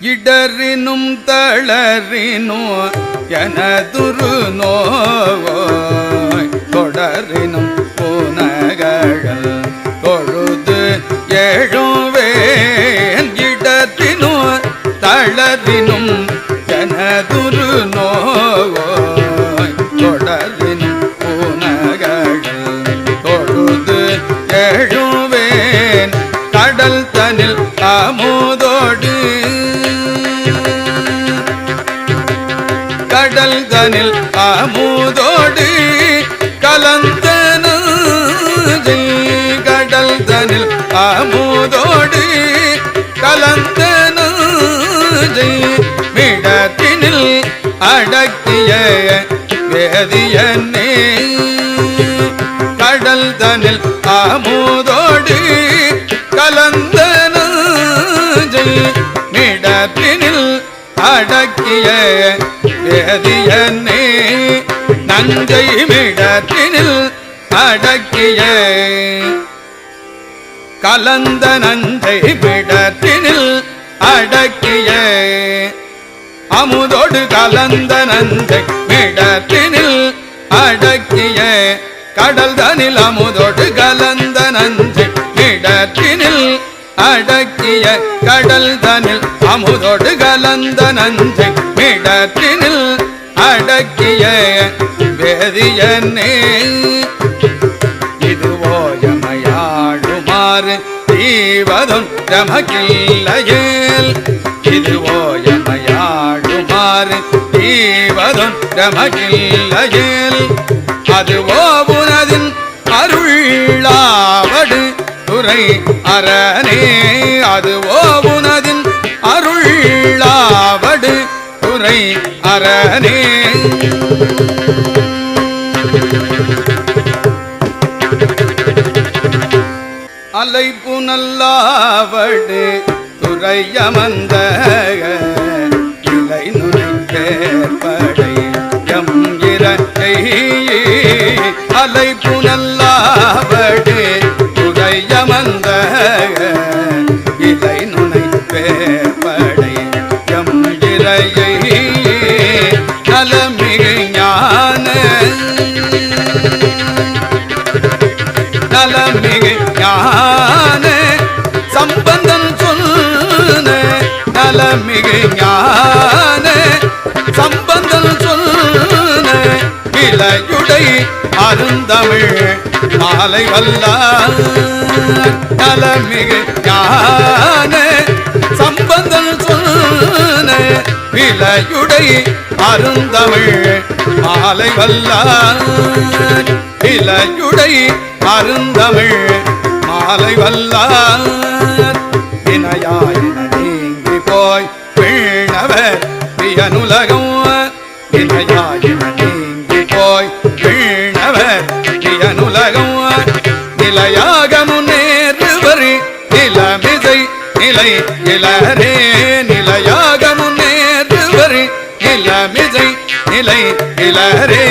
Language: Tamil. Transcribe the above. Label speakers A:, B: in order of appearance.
A: இடறினும் தளறினும் எனதுரு நோய் தொடரினும் புனகழல் தொழுது எழுவேன். இடத்தினும் தளறினும் எனதுரு நோய் தொடரினும் புனகழல் தொழுது எழுவேன். கடல் தனில் அமுதோடு கடல் தனில் அமுதோடு கலந்த கடல் தனில் அமுதோடு கலந்த மிடத்தினில் அடக்கிய வேதியன்னே கடல் தனில் அமுதோடு கலந்த மிடத்தினில் அடக்கிய வேதியனே நஞ்சை மிடத்தினில் அடக்கிய. கலந்த நஞ்சை மிடத்தினில் அடக்கிய. அமுதோடு கலந்த நஞ்சை மிடத்தினில் அடக்கிய. கடல் தனில் அமுதோடு கலந்த நஞ்சை மிடத்தினில் அடக்கிய. கடல் தனில் அமுதோடு கலந்த நஞ்சை மிடத்தினில் அடக்கிய வேதியனே. இதுவோ எமையாடுமாறு தீவதும் ரமகில்லையேல் இதுவோ எமையாடுமாறு தீவதும் ரமகில்லையேல் அதுவோ புனதின் அருளாவடு துறை அரணே. அதுவோ புனதின் அருளாவடு துறை அரணே. அலைப்பு நல்லாவடு துறையமந்த இலை நுழைப்படை எம் இறக்கை அலைப்பு நல்லாவடு நலமிகு ஞான சம்பந்தன் சொன்ன நலமிகு ஞான சம்பந்தன் சொன்ன இளையுடை அருந்தமிழ் மாலை வல்ல நலமிகு ஞான விலையுடை அருந்தமிழ் மாலை வல்லார். இலையுடை அருந்தமிழ் மாலை வல்லார். இணையாயின நீங்கி போய் வீணவர் பியனுலகம் இணையாயின நீங்கி போய் வீணவர் பியனுலகம் நிலையாக முன்னேறுவர் நிலமிசை நிலை இளரே. நிலை இளரே